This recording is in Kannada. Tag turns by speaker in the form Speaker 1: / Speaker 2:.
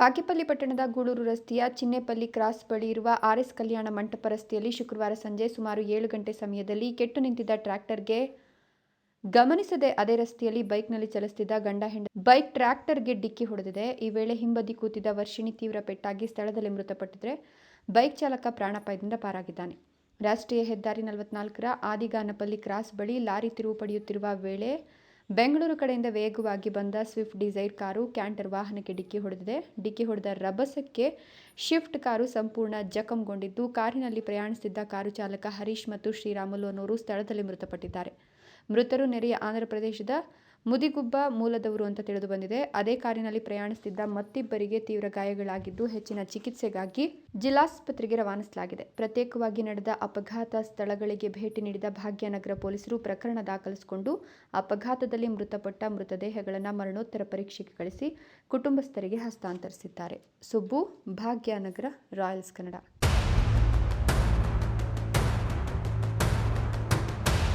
Speaker 1: ಬಾಗೇಪಲ್ಲಿ ಪಟ್ಟಣದ ಗೂಳೂರು ರಸ್ತೆಯ ಚಿನ್ನೆಪಲ್ಲಿ ಕ್ರಾಸ್ ಬಳಿ ಇರುವ ಆರ್ಎಸ್ ಕಲ್ಯಾಣ ಮಂಟಪ ರಸ್ತೆಯಲ್ಲಿ ಶುಕ್ರವಾರ ಸಂಜೆ ಸುಮಾರು ಏಳು ಗಂಟೆ ಸಮಯದಲ್ಲಿ ಕೆಟ್ಟು ನಿಂತಿದ್ದ ಟ್ರ್ಯಾಕ್ಟರ್ಗೆ ಗಮನಿಸದೆ ಅದೇ ರಸ್ತೆಯಲ್ಲಿ ಬೈಕ್ನಲ್ಲಿ ಚಲಿಸುತ್ತಿದ್ದ ಗಂಡ ಹೆಂಡ ಬೈಕ್ ಟ್ರ್ಯಾಕ್ಟರ್ಗೆ ಡಿಕ್ಕಿ ಹೊಡೆದಿದೆ. ಈ ವೇಳೆ ಹಿಂಬದಿ ಕೂತಿದ್ದ ವರ್ಷಿಣಿ ತೀವ್ರ ಪೆಟ್ಟಾಗಿ ಸ್ಥಳದಲ್ಲಿ ಮೃತಪಟ್ಟಿದ್ರೆ ಬೈಕ್ ಚಾಲಕ ಪ್ರಾಣಾಪಾಯದಿಂದ ಪಾರಾಗಿದ್ದಾನೆ. ರಾಷ್ಟ್ರೀಯ ಹೆದ್ದಾರಿ ನಲವತ್ನಾಲ್ಕರ ಆದಿಗಾನಪಲ್ಲಿ ಕ್ರಾಸ್ ಬಳಿ ಲಾರಿ ತಿರುವು ಪಡೆಯುತ್ತಿರುವ ವೇಳೆ ಬೆಂಗಳೂರು ಕಡೆಯಿಂದ ವೇಗವಾಗಿ ಬಂದ ಸ್ವಿಫ್ಟ್ ಡಿಸೈರ್ ಕಾರು ಕ್ಯಾಂಟರ್ ವಾಹನಕ್ಕೆ ಡಿಕ್ಕಿ ಹೊಡೆದಿದೆ. ಡಿಕ್ಕಿ ಹೊಡೆದ ರಭಸಕ್ಕೆ ಶಿಫ್ಟ್ ಕಾರು ಸಂಪೂರ್ಣ ಜಖಂಗೊಂಡಿದ್ದು, ಕಾರಿನಲ್ಲಿ ಪ್ರಯಾಣಿಸುತ್ತಿದ್ದ ಕಾರು ಚಾಲಕ ಹರೀಶ್ ಮತ್ತು ಶ್ರೀರಾಮುಲು ಅನ್ನೋರು ಸ್ಥಳದಲ್ಲಿ ಮೃತಪಟ್ಟಿದ್ದಾರೆ. ಮೃತರು ನೆರೆಯ ಆಂಧ್ರಪ್ರದೇಶದ ಮುದಿಗುಬ್ಬ ಮೂಲದವರು ಅಂತ ತಿಳಿದು ಬಂದಿದೆ. ಅದೇ ಕಾರಿನಲ್ಲಿ ಪ್ರಯಾಣಿಸುತ್ತಿದ್ದ ಮತ್ತಿಬ್ಬರಿಗೆ ತೀವ್ರ ಗಾಯಗಳಾಗಿದ್ದು ಹೆಚ್ಚಿನ ಚಿಕಿತ್ಸೆಗಾಗಿ ಜಿಲ್ಲಾಸ್ಪತ್ರೆಗೆ ರವಾನಿಸಲಾಗಿದೆ. ಪ್ರತ್ಯೇಕವಾಗಿ ನಡೆದ ಅಪಘಾತ ಸ್ಥಳಗಳಿಗೆ ಭೇಟಿ ನೀಡಿದ ಭಾಗ್ಯನಗರ ಪೊಲೀಸರು ಪ್ರಕರಣ ದಾಖಲಿಸಿಕೊಂಡು ಅಪಘಾತದಲ್ಲಿ ಮೃತಪಟ್ಟ ಮೃತದೇಹಗಳನ್ನು ಮರಣೋತ್ತರ ಪರೀಕ್ಷೆಗೆ ಕಳಿಸಿ ಕುಟುಂಬಸ್ಥರಿಗೆ ಹಸ್ತಾಂತರಿಸಿದ್ದಾರೆ. ಸುಬ್ಬು, ಭಾಗ್ಯನಗರ, ರಾಯಲ್ಸ್ ಕನ್ನಡ.